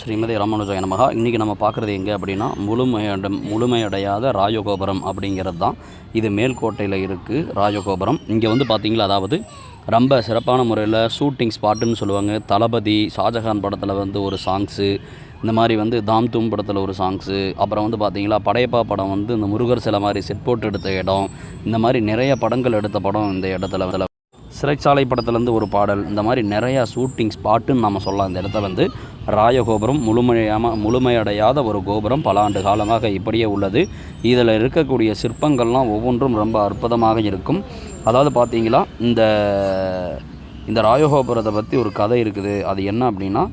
ஸ்ரீமதி ராமானுஜாய நமகா இன்றைக்கி நம்ம பார்க்குறது எங்கே அப்படின்னா முழுமையட முழுமையடையாத ராஜகோபுரம் அப்படிங்கிறது தான் இது மேல்கோட்டையில் இருக்குது ராஜகோபுரம். இங்கே வந்து பார்த்திங்களா அதாவது ரொம்ப சிறப்பான முறையில் ஷூட்டிங் ஸ்பாட்டுன்னு சொல்லுவாங்க. தளபதி ஷாஜஹான் படத்தில் வந்து ஒரு சாங்ஸு இந்த மாதிரி வந்து தாம் தூம் படத்தில் ஒரு சாங்ஸு அப்புறம் வந்து பார்த்திங்களா படையப்பா படம் வந்து இந்த முருகர் சிலை மாதிரி செட் போட்டு எடுத்த இடம் இந்த மாதிரி நிறைய படங்கள் எடுத்த படம் இந்த இடத்துல சிறைச்சாலை படத்துலேருந்து ஒரு பாடல். இந்த மாதிரி நிறையா ஷூட்டிங் ஸ்பாட்டுன்னு நம்ம சொல்லலாம். இந்த இடத்த வந்து ராயகோபுரம் முழுமையாம முழுமையடையாத ஒரு கோபுரம் பல ஆண்டு காலமாக இப்படியே உள்ளது. இதில் இருக்கக்கூடிய சிற்பங்கள்லாம் ஒவ்வொன்றும் ரொம்ப அற்புதமாக இருக்கும். அதாவது பார்த்தீங்களா இந்த இந்த ராயகோபுரத்தை பற்றி ஒரு கதை இருக்குது. அது என்ன அப்படின்னா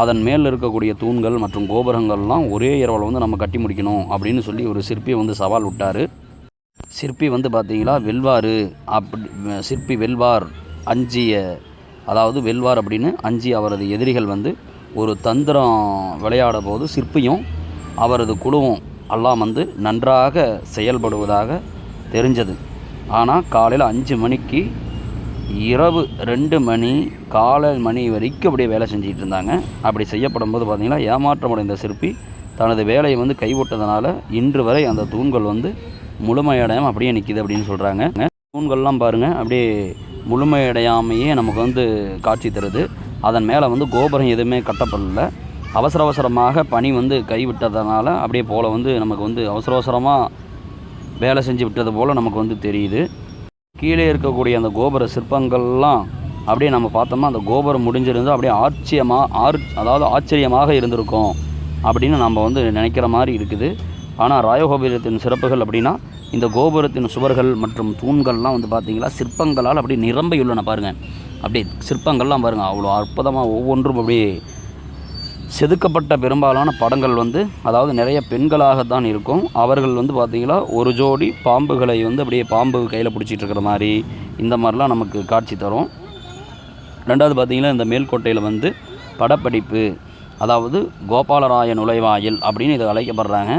அதன் மேல் இருக்கக்கூடிய தூண்கள் மற்றும் கோபுரங்கள்லாம் ஒரே இரவில் வந்து நம்ம கட்டி முடிக்கணும் அப்படின்னு சொல்லி ஒரு சிற்பியை வந்து சவால் விட்டார். சிற்பி வந்து பார்த்தீங்கன்னா வெல்வார் அப்படி சிற்பி வெல்வார் அஞ்சிய அதாவது வெல்வார் அப்படின்னு அஞ்சி அவரது எதிரிகள் வந்து ஒரு தந்திரம் விளையாட போது சிற்பியும் அவரது குழுவும் எல்லாம் வந்து நன்றாக செயல்படுவதாக தெரிஞ்சது. ஆனால் காலையில் அஞ்சு மணிக்கு இரவு ரெண்டு மணி காலை மணி வரைக்கும் அப்படியே வேலை செஞ்சுட்டு இருந்தாங்க. அப்படி செய்யப்படும் போது பார்த்திங்கன்னா ஏமாற்றமடைந்த சிற்பி தனது வேலையை வந்து கைவிட்டதுனால இன்று வரை அந்த தூண்கள் வந்து முழுமையடையாமல் அப்படியே நிற்கிது அப்படின்னு சொல்கிறாங்க தூண்கள்லாம் பாருங்கள் அப்படியே முழுமையடையாமையே நமக்கு வந்து காட்சி தருது. அதன் மேலே வந்து கோபுரம் எதுவுமே கட்டப்படல. அவசர அவசரமாக பனி வந்து கைவிட்டதுனால அப்படியே போல் வந்து நமக்கு வந்து அவசர அவசரமாக வேலை செஞ்சு விட்டது போல் நமக்கு வந்து தெரியுது. கீழே இருக்கக்கூடிய அந்த கோபுர சிற்பங்கள்லாம் அப்படியே நம்ம பார்த்தோம்னா அந்த கோபுரம் முடிஞ்சிருந்து அப்படியே ஆச்சரியமாக ஆர் அதாவது ஆச்சரியமாக இருந்திருக்கும் அப்படின்னு நம்ம வந்து நினைக்கிற மாதிரி இருக்குது. ஆனால் ராயகோபுரத்தின் சிறப்புகள் அப்படின்னா இந்த கோபுரத்தின் சுவர்கள் மற்றும் தூண்கள்லாம் வந்து பார்த்திங்களா சிற்பங்களால் அப்படியே நிரம்பியுள்ளன பாருங்கள் அப்படியே சிற்பங்கள்லாம் பாருங்கள் அவ்வளோ அற்புதமாக ஒவ்வொன்றும் அப்படியே செதுக்கப்பட்ட பெரும்பாலான படங்கள் வந்து அதாவது நிறைய பெண்களாகத்தான் இருக்கும். அவர்கள் வந்து பார்த்திங்களா ஒரு ஜோடி பாம்புகளை வந்து அப்படியே பாம்பு கையில் பிடிச்சிட்டு இருக்கிற மாதிரி இந்த மாதிரிலாம் நமக்கு காட்சி தரும். ரெண்டாவது பார்த்திங்கன்னா இந்த மேல்கோட்டையில் வந்து படப்பிடிப்பு அதாவது கோபாலராய நுழைவாயில் அப்படின்னு இதை அழைக்கப்படுறாங்க.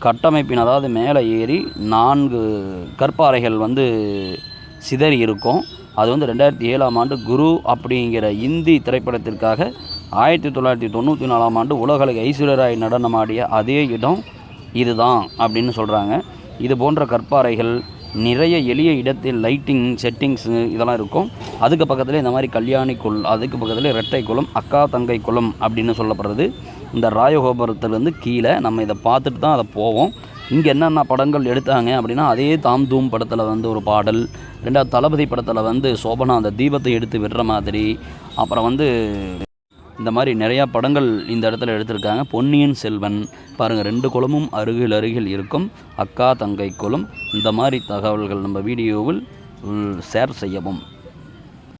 கட்டமைப்பின் அதாவது மேலே ஏறி நான்கு கற்பாறைகள் வந்து சிதறி இருக்கும். அது வந்து ரெண்டாயிரத்தி ஏழாம் ஆண்டு குரு அப்படிங்கிற இந்தி திரைப்படத்திற்காக ஆயிரத்தி தொள்ளாயிரத்தி தொண்ணூற்றி நாலாம் ஆண்டு உலகளவு ஐஸ்வர்யராய் நடனமாடிய அதே இடம் இதுதான் அப்படின்னு சொல்கிறாங்க இது போன்ற கற்பாறைகள் நிறைய எளிய இடத்தில் லைட்டிங் செட்டிங்ஸு இதெல்லாம் இருக்கும். அதுக்கு பக்கத்தில் இந்த மாதிரி கல்யாணி குள் அதுக்கு பக்கத்தில் இரட்டை குளம் அக்கா தங்கை குளம் அப்படின்னு சொல்லப்படுறது. இந்த ராயகோபுரத்துலேருந்து கீழே நம்ம இதை பார்த்துட்டு தான் அதை போவோம். இங்கே என்னென்ன படங்கள் எடுத்தாங்க அப்படின்னா அதே தாம் தூம் படத்தில் வந்து ஒரு பாடல் ரெண்டாவது தளபதி படத்தில் வந்து சோபனா அந்த தீபத்தை எடுத்து விடுற மாதிரி அப்புறம் வந்து இந்த மாதிரி நிறையா படங்கள் இந்த இடத்துல எடுத்திருக்காங்க. பொன்னியின் செல்வன் பாருங்கள் ரெண்டு குளமும் அருகில் அருகில் இருக்கும். அக்கா தங்கை குளம். இந்த மாதிரி தகவல்கள் நம்ம வீடியோவில் ஷேர் செய்யவும்.